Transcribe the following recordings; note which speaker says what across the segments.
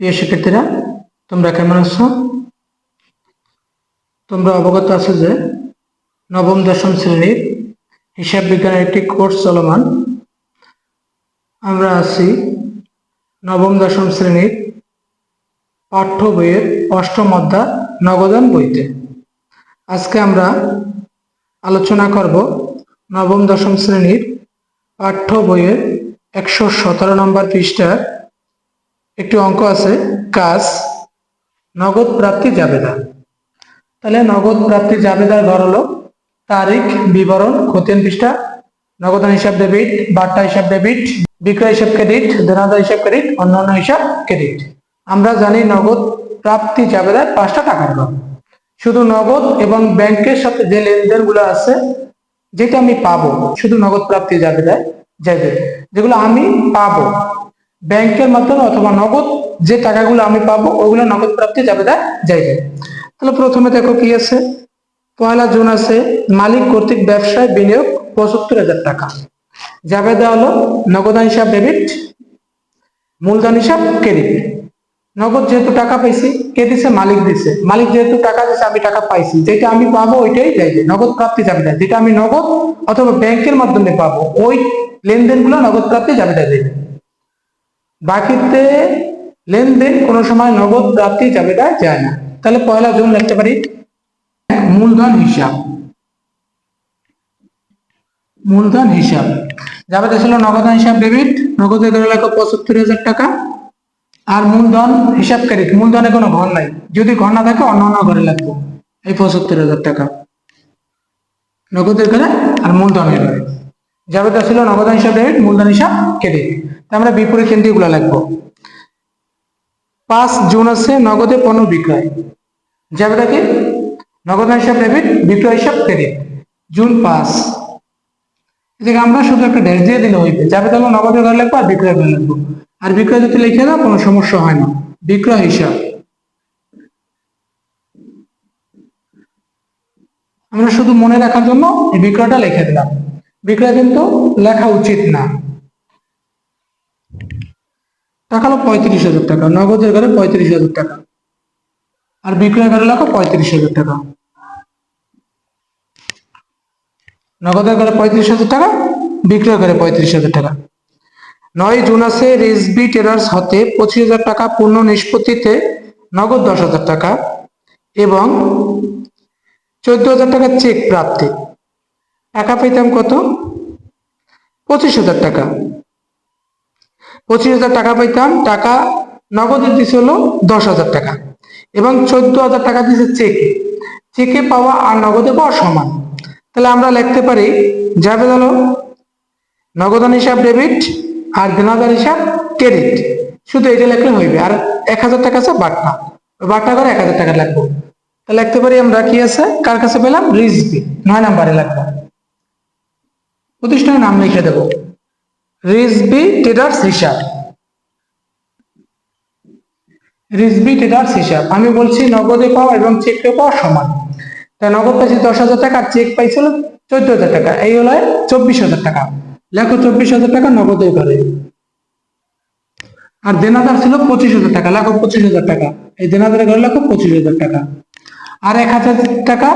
Speaker 1: প্রিয় শিক্ষার্থীরা, তোমরা কেমন আছো? তোমরা অবগত আছো যে নবম, দশম শ্রেণির হিসাব বিজ্ঞানের একটি কোর্স চলমান। আমরা আছি নবম, দশম শ্রেণির পাঠ্য বইয়ের অষ্টম অধ্যায় নগদান বইতে। আজকে আমরা আলোচনা করব নবম, দশম শ্রেণির পাঠ্য বইয়ের একশো সতেরো নম্বর পৃষ্ঠার একটি অঙ্ক আছে, কাজ, নগদ প্রাপ্তি জাবেদা। তাহলে নগদ প্রাপ্তি জাবেদার ঘর হলো তারিখ, বিবরণ, খতিয়ান পৃষ্ঠা, নগদান হিসাব ডেবিট, বার্তা হিসাব ডেবিট, বিক্রয় হিসাব ক্রেডিট দেনাদা হিসাব ক্রেডিট, অন্যান্য হিসাব ক্রেডিট। আমরা জানি নগদ প্রাপ্তি জাবেদার পাঁচটা টাকার ঘর। শুধু নগদ এবং ব্যাংকের সাথে যে লেনদেনগুলো আছে, যেটা আমি পাবো, শুধু নগদ প্রাপ্তি জাবেদায় যাবে যেগুলো আমি পাবো। ব্যাংকের মাধ্যমে অথবা নগদ যে টাকাগুলো আমি পাবো, ওগুলো নগদ প্রাপ্তি জাবেদায় যাইবে তাহলে প্রথমে দেখো কি আছে? পয়লা জুন আছে, মালিক কর্তৃক ব্যবসায় বিনিয়োগ পঁচাত্তর হাজার টাকা। জাবেদা হলো নগদান হিসাব ডেবিট মূলধন হিসাব ক্রেডিট নগদ যেহেতু টাকা পাইছি, কে দিছে? মালিক দিছে। মালিক যেহেতু টাকা দিছে, আমি টাকা পাইছি। যেটা আমি পাবো, ওইটাই যাইবে নগদ প্রাপ্তি যাবে যেটা আমি নগদ অথবা ব্যাংকের মাধ্যমে পাবো, ওই লেনদেনগুলো নগদ প্রাপ্তি যাবে দেবে বাকিতে লেনদেন কোনো সময় নগদ প্রাপ্তি যাবে না যায় না। তাহলে পয়লা জুন লিখতে পারি মূলধন হিসাব। মূলধন হিসাব। যাবে ছিল নগদান হিসাব ডেবিট নগদে ধরে লেখো পঁচাত্তর হাজার টাকা। আর মূলধন হিসাব ক্রেডিট মূলধনে কোনো ঘর নাই। যদি ঘর না থাকে অন্য অন্য ঘরে লাগবে এই পঁচাত্তর হাজার টাকা। নগদের ঘরে আর মূলধনের ঘরে যাবে তা ছিল নগদান হিসাব ডেবিট মূলধন হিসাব ক্রেডিট আমরা বিপরীত কেন্দ্রগুলো লাগবো পাঁচ জুন আছে, নগদে পণ্য বিক্রয়। যাবেটা কি? নগদান হিসাব ডেবিট বিক্রয় হিসাব ক্রেডিট জুন পাঁচ। এদিকে আমরা শুধু একটা ড্যাশ দিয়ে দিলে হইবে। যাবে তাহলে নগদের ঘরে লাগবো আর বিক্রয় ঘরে লাগবো আর বিক্রয় যদি লিখে দাও, কোনো সমস্যা হয় না। বিক্রয় হিসাব। আমরা শুধু মনে রাখার জন্য বিক্রয়টা লিখে দিলাম। বিক্রয় কিন্তু লেখা উচিত না। টাকা হলো পঁয়ত্রিশ হাজার টাকা নগদের ঘরে পঁয়ত্রিশ হাজার টাকা। আর বিক্রয় ঘরে লেখো পঁয়ত্রিশ হাজার টাকা। নগদের ঘরে পঁয়ত্রিশ হাজার টাকা, বিক্রয় ঘরে পঁয়ত্রিশ হাজার টাকা। নয় জুন আছে, রেসবি টেরার্স হতে পঁচিশ হাজার টাকা, পূর্ণ নিষ্পত্তিতে নগদ দশ হাজার টাকা এবং চোদ্দ হাজার টাকা চেক প্রাপ্তি। টাকা পেতাম কত? পঁচিশ হাজার টাকা। পঁচিশ হাজার টাকা পাইতাম টাকা নগদে দিছে হলো দশ হাজার টাকা। এবং চোদ্দ হাজার টাকা দিছে চেকে। চেকে পাওয়া আর নগদে পাওয়া সমান। তাহলে আমরা লিখতে পারি, যাবে হলো নগদান হিসাব ডেবিট আর দেনাদার হিসাব ক্রেডিট শুধু এটা লিখলে হইবে। আর এক হাজার টাকা আছে বাটনা। বাটনা করে এক হাজার টাকা লাগবো তাহলে লিখতে পারি আমরা কি আছে? কার কাছে পেলাম? রিজবি নয় নাম্বারে লাগবে প্রতিষ্ঠানের নাম লিখে দেবো। রিজবি ট্রেডার্স হিসাব। রিজবি ট্রেডার্স হিসাব। আমি বলছি নগদে পাওয়া এবং চেকে পাওয়া সমান। তাই নগদ পাইছি দশ হাজার টাকা চেক পাইছিল চোদ্দ হাজার টাকা। এই হলো চব্বিশ হাজার টাকা। লেখো চব্বিশ হাজার টাকা নগদে করে আর দেনাদার ছিল পঁচিশ হাজার টাকা। লেখো পঁচিশ হাজার টাকা। এই দেনাদারের ঘরে লেখো পঁচিশ হাজার টাকা। আর এক হাজার টাকা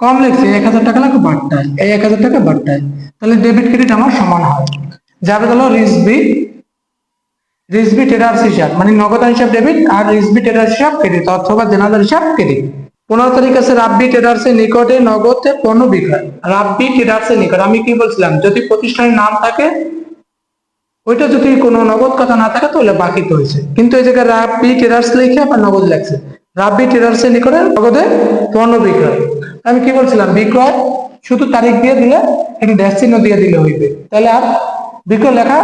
Speaker 1: কম লিখছে এক হাজার টাকা লাগবে বাট্টায় এই এক হাজার টাকা বাট্টায় তাহলে ডেবিট ক্রেডিট আমার সমান হয়। যাবে হলো রিসবি রিসবি ট্রেডার্স হিসাব মানে নগদান হিসাব ডেবিট আর রিসবি ট্রেডার্স হিসাব ক্রেডিট অথবা দেনাদার হিসাব ক্রেডিট পনেরো তারিখ আছে রাব্বি ট্রেডার্সের নিকটে নগদে পণ্য বিক্রয়। রাব্বি ট্রেডার্সের নিকট, আমি কি বলছিলাম, যদি প্রতিষ্ঠানের নাম থাকে, ওইটা যদি কোনো নগদ কথা না থাকে, তাহলে বাকি তো হয়েছে। কিন্তু এই জায়গায় রাব্বি ট্রেডার্স লিখে আবার নগদ লেখছে। রাব্বি ট্রেডার্সের নিকটে নগদে পণ্য বিক্রয়। আমি কি বলছিলাম? বিক্রয় শুধু তারিখ দিয়ে দিলে একটি ড্যাশ চিহ্ন দিয়ে দিলে হইবে। তাহলে আর বিক্রয় লেখা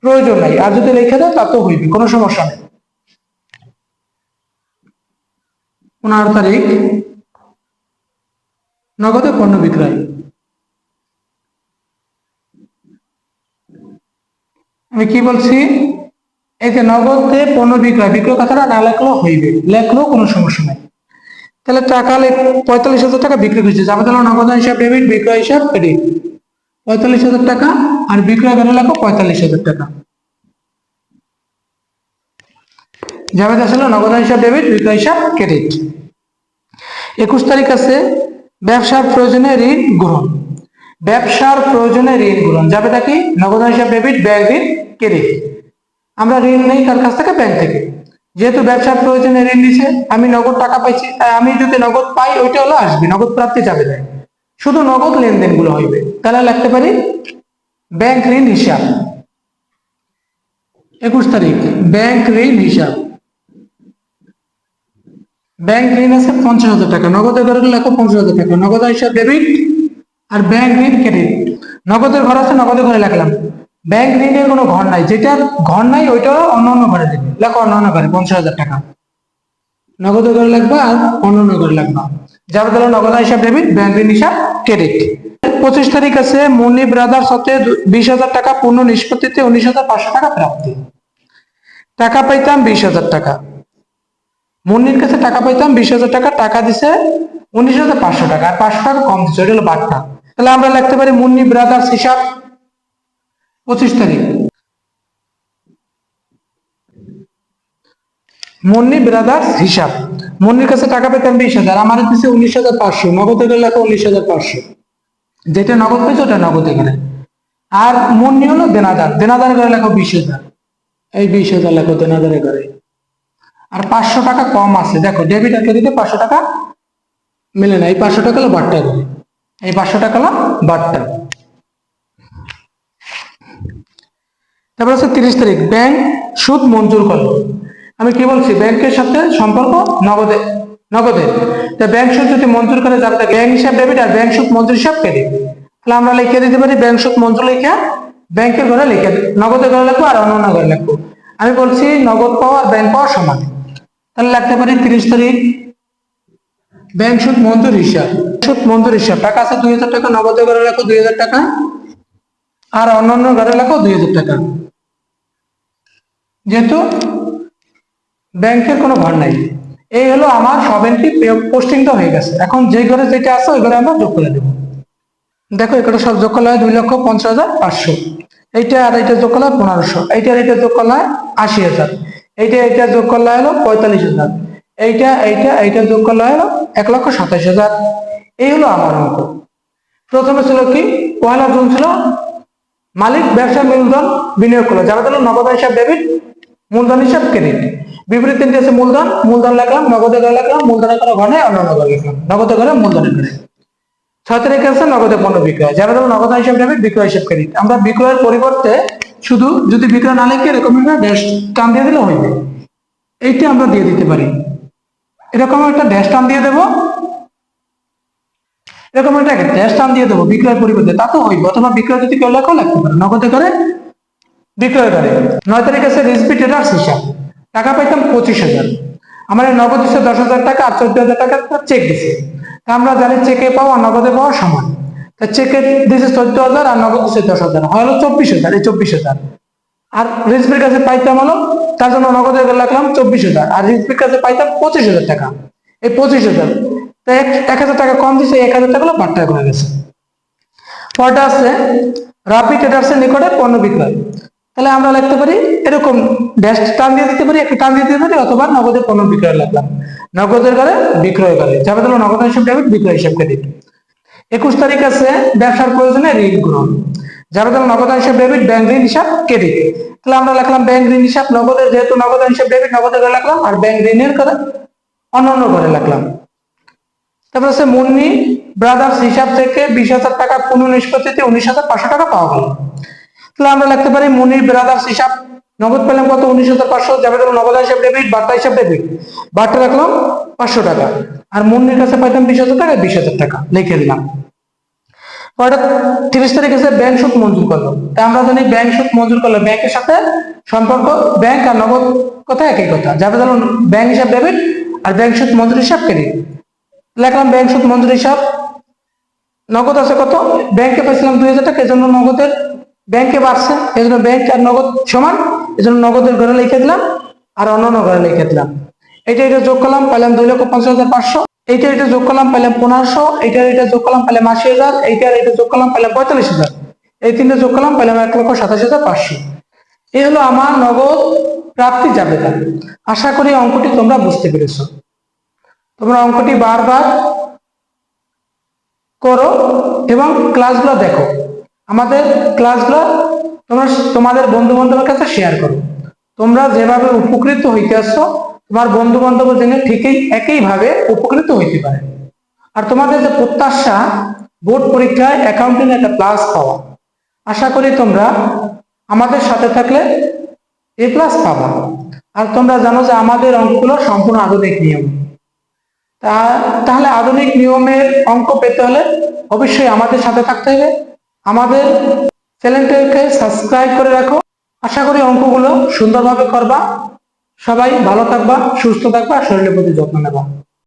Speaker 1: প্রয়োজন নাই। আর যদি লিখে দেয়, তা তো হইবে, কোনো সমস্যা নেই। পনেরো তারিখ, নগদে পণ্য বিক্রয়। আমি কি বলছি? এই যে নগদে পণ্য বিক্রয় বিক্রয় কথাটা না লেখলেও হইবে। লেখলেও কোনো সমস্যা নাই। তাহলে টাকা পঁয়তাল্লিশ হাজার টাকা বিক্রি করছে। যাবে তাহলে নগদ হিসাব ডেবিট বিক্রয় হিসাব ক্রেডিট পঁয়তাল্লিশ হাজার টাকা আর বিক্রয় করে লেখো পঁয়তাল্লিশ হাজার টাকা। জাবেদ আসলে নগদ হিসাব ডেবিট বিক্রয় হিসাব ক্রেডিট একুশ তারিখ আছে ব্যবসার প্রয়োজনে ঋণ গ্রহণ। ব্যবসার প্রয়োজনে ঋণ গ্রহণ। যাবে কি? নগদ হিসাব ডেবিট ব্যাংক ঋণ ক্রেডিট আমরা ঋণ নেই কার কাছ থেকে ব্যাংক থেকে। যেহেতু ব্যবসার প্রয়োজনে ঋণ নিছে, আমি নগদ টাকা পাইছি তাই আমি যদি নগদ পাই, ওইটা হলো আসবে, নগদ প্রাপ্তি যাবে না। শুধু নগদ লেনদেনগুলো হইবে। তাহলে লিখতে পারি, ব্যাংক ঋণ হিসাব। একুশ তারিখ, ব্যাংক ঋণ হিসাব। ব্যাংক ঋণ আছে পঞ্চাশ হাজার টাকা নগদে ঘরে লেখো পঞ্চাশ হাজার টাকা। নগদ হিসাব ডেবিট আর ব্যাংক ঋণ ক্রেডিট নগদের ঘর আছে নগদে ঘরে লিখলাম। ব্যাংক ঋণের কোনো ঘর নাই। যেটা ঘর নাই, ওইটা অন্য অন্য ঘরে দেবে। লেখো অন্য অন্য ঘরে, পঞ্চাশ হাজার টাকা। নগদ ঘরে লাগবে আর অন্য অন্য ঘরে লাগবে। যার দ্বারা নগদ হিসাব ডেবিট ব্যাংক ঋণ হিসাব ক্রেডিট পঁচিশ তারিখ আছে, মুন্নি ব্রাদার্স হতে বিশ হাজার টাকা পূর্ণ নিষ্পত্তিতে উনিশ হাজার পাঁচশো টাকা প্রাপ্তি। টাকা পাইতাম বিশ হাজার টাকা। মুন্নির কাছে টাকা পাইতাম বিশ হাজার টাকা টাকা দিছে উনিশ হাজার পাঁচশো টাকা। আর পাঁচশো টাকা কম দিচ্ছে ওটা হলো বার্তা তাহলে আমরা লিখতে পারি মুন্নি ব্রাদার্স হিসাব পঁচিশ তারিখ। মুন্নি ব্রাদার্স হিসাব। মুন্নির কাছে টাকা পেতাম বিশ হাজার আমার দিচ্ছে উনিশ হাজার পাঁচশো নগদে লেখা উনিশ হাজার পাঁচশো। যেটা নগদ পেয়েছে, ওটা নগদে করে আর মুন্নি হলো দেনাদার দেনাদার করে লেখো বিশ হাজার। এই বিশ হাজার লেখো দেনাদারে করে আর পাঁচশো টাকা কম আছে। দেখো ডেবিট আর ক্রেডিটে পাঁচশো টাকা মিলে না। এই পাঁচশো টাকা হলো বাট্টা এই পাঁচশো টাকা হলো বাট্টা তারপর হচ্ছে তিরিশ তারিখ ব্যাংক সুদ মঞ্জুর করল আমি কি বলছি? ব্যাংকের সাথে সম্পর্ক নগদে নগদে। তা ব্যাংক সুদ যদি মঞ্জুর করে যাবে ব্যাংক হিসাব ডেবিট আর ব্যাংক সুদ মঞ্জুর হিসাব ক্রেডিট তাহলে আমরা লিখে দিতে পারি ব্যাংক সুদ মঞ্জুর লিখে ব্যাংকের ঘরে লিখে নগদে ঘরে লিখব আর অন্য ঘরে লিখব। আমি বলছি নগদ পাওয়া আর ব্যাংক পাওয়া সমান। তাহলে লিখতে পারি তিরিশ তারিখ ব্যাংক সুদ মঞ্জুর হিসাব। সুদ মঞ্জুর হিসাব। টাকা আছে দুই হাজার টাকা, নগদে ঘরে রাখো দুই হাজার টাকা। আর অন্যান্য ঘরে রাখো দুই হাজার টাকা। যেহেতু ব্যাংকের কোনো ঘর নাই। এই হলো আমার সবেন্টি পোস্টিংটা হয়ে গেছে। এখন যে ঘরে যেটা আছে, ওই ঘরে আমরা যোগ করে দেবো। দেখো এখানে সব যোগ করলে দুই লক্ষ পঞ্চাশ হাজার পাঁচশো। এইটা আর এইটা যোগ করলে পনেরোশো। এইটা আর এইটা যোগ করলে আশি হাজার। এইটা এইটা যোগ করলে হলো পঁয়তাল্লিশ হাজার। এইটা এইটা এইটা যোগ করলে হলো এক লক্ষ সাতাশ হাজার। এই হলো আমার অঙ্ক। প্রথমে ছিল কি? পয়লা জুন ছিল মালিক, ব্যবসা মূলধন বিনিয়োগ করল। যারা হলো নগদ হিসাব ডেবিট মূলধন হিসাব ক্রেডিট বিপরীত তিনটি আছে মূলধন মূলধন লাগলাম, নগদে করে লাগলাম মূলধনের কোনো ঘরে অন্যান্য ঘরে লিখলাম নগদে করে মূলধনের ঘরে ছয় তারিখে আছে নগদে পণ্য বিক্রয়। যারা ধরো নগদ হিসাব ডেবিট বিক্রয় হিসাব ক্রেডিট আমরা বিক্রয়ের পরিবর্তে শুধু যদি বিক্রয় না লিখে এরকম ড্যাশ টান দিয়ে দিলে হইবে। এইটা আমরা দিয়ে দিতে পারি। এরকম একটা ড্যাশ টান দিয়ে দেবো। এরকম একটা ড্যাশ টান দিয়ে দেবো বিক্রয়ের পরিবর্তে। তা তো হইবে। অথবা বিক্রয় যদি কেউ লেখাও লাগতে পারে। নগদে করে বিক্রয় করে নয় তারিখ আছে রিসপি ট্রেডার্স হিসাব টাকা পাইতাম পঁচিশ হাজার। আমার নগদ দশ হাজার টাকা, আর চোদ্দ হাজার টাকা চেক দিছে। তা আমরা জানি চেকে পাওয়া, নগদে পাওয়া সমান। তা চেকে দিছে চোদ্দ হাজার, আর নগদ দিচ্ছে দশ হাজার। হলো চব্বিশ হাজার, এই চব্বিশ হাজার। আর রিসপির কাছে পাইতাম হলো, তার জন্য নগদে রাখলাম চব্বিশ হাজার। আর রিসপির কাছে পাইতাম পঁচিশ হাজার টাকা। এই পঁচিশ হাজার। তা এক হাজার টাকা কম দিছে, এক হাজার টাকা হলো বাট টাকা হয়ে গেছে। পরটা আছে রাপি ট্রেডার্সের নিকটে পণ্য বিক্রয়। তাহলে আমরা লিখতে পারি এরকম ড্যাশ টান দিয়ে দিতে পারি, একটা টান দিয়ে দিতে পারি, অথবা নগদের পণ্য বিক্রয় লাগলাম নগদের ঘরে বিক্রয় করে। যাবে তাহলে নগদ হিসাব ডেবিট, বিক্রয় হিসাব ক্রেডিট। একুশ তারিখ আছে, ব্যবসার প্রয়োজনে ঋণ গ্রহণ। যাবে তাহলে নগদ হিসাব ডেবিট, ব্যাংক ঋণ হিসাব, ক্রেডিট। তাহলে আমরা লিখলাম ব্যাংক ঋণ হিসাব, নগদের যেহেতু নগদ হিসাব ডেবিট, নগদের ঘরে লাগলাম আর ব্যাংক ঋণের করে অন্যান্য ঘরে লাগলাম তারপর আছে মুন্নি ব্রাদার্স হিসাব থেকে বিশ হাজার টাকা পুনঃ নিষ্পত্তিতে উনিশ হাজার পাঁচশো টাকা পাওয়া গেল। তাহলে আমরা লিখতে পারি মুনির ব্রাদার্স হিসাব। নগদ পেলাম কত? উনিশ হাজার পাঁচশো। যাবে ধরো নগদ হিসাব ডেবিট বার্তা হিসাব ডেবিট বার্তা রাখলাম পাঁচশো টাকা। আর মুন্নির কাছে পাইতাম বিশ হাজার টাকা, বিশ হাজার টাকা। লিখে দিলাম। পরে তিরিশ তারিখ এসে ব্যাংক সুদ মঞ্জুর করল। তা আমরা জানি ব্যাংক সুদ মঞ্জুর করল ব্যাংকের সাথে সম্পর্ক ব্যাংক আর নগদ কথা একই কথা। যাবে ধরো ব্যাংক হিসাব ডেবিট আর ব্যাংক সুদ মঞ্জুর হিসাব ক্রেডিট লিখলাম ব্যাংক সুদ মঞ্জুর হিসাব। নগদ আছে কত? ব্যাংকে পাইছিলাম দুই হাজার টাকা, এজন্য নগদের ব্যাংকে বাড়ছে এজন্য ব্যাংক আর নগদ সমান এই জন্য নগদের ঘরে লিখে দিলাম আর অন্যান্য ঘরে লিখে দিলাম। এটা এটা যোগ করলাম, পাইলাম দুই লক্ষ পঞ্চাশ হাজার পাঁচশো। এইটা এটা যোগ করলাম, পাইলাম পনেরোশো। এইটার এটা যোগ করলাম, পাইলাম আশি হাজার। এইটার এটা যোগ করলাম, পাইলাম পঁয়তাল্লিশ হাজার। এই তিনটে যোগ করলাম, পাইলাম এক লক্ষ সাতাশ হাজার পাঁচশো। এই হলো আমার নগদ প্রাপ্তি যাবে আশা করি অঙ্কটি তোমরা বুঝতে পেরেছ। তোমরা অঙ্কটি বারবার করো এবং ক্লাসগুলো দেখো। আমাদের ক্লাসগুলো তোমরা তোমাদের বন্ধু বান্ধবের কাছে শেয়ার করো। তোমরা যেভাবে উপকৃত হইতে আসছো তোমার বন্ধু বান্ধব জেনে ঠিকই একইভাবে উপকৃত হইতে পারে। আর তোমাদের যে প্রত্যাশা, বোর্ড পরীক্ষায় অ্যাকাউন্টিং একটা প্লাস পাওয়া। আশা করি তোমরা আমাদের সাথে থাকলে এ প্লাস পাবা। আর তোমরা জানো যে আমাদের অঙ্কগুলো সম্পূর্ণ আধুনিক নিয়ম। তা তাহলে আধুনিক নিয়মের অঙ্ক পেতে হলে অবশ্যই আমাদের সাথে থাকতে হবে। আমাদের চ্যানেলটাকে সাবস্ক্রাইব করে রাখো। আশা করি অঙ্কগুলো সুন্দরভাবে করবা। সবাই ভালো থাকবা, সুস্থ থাকবা, শরীরের প্রতি যত্ন নেবা।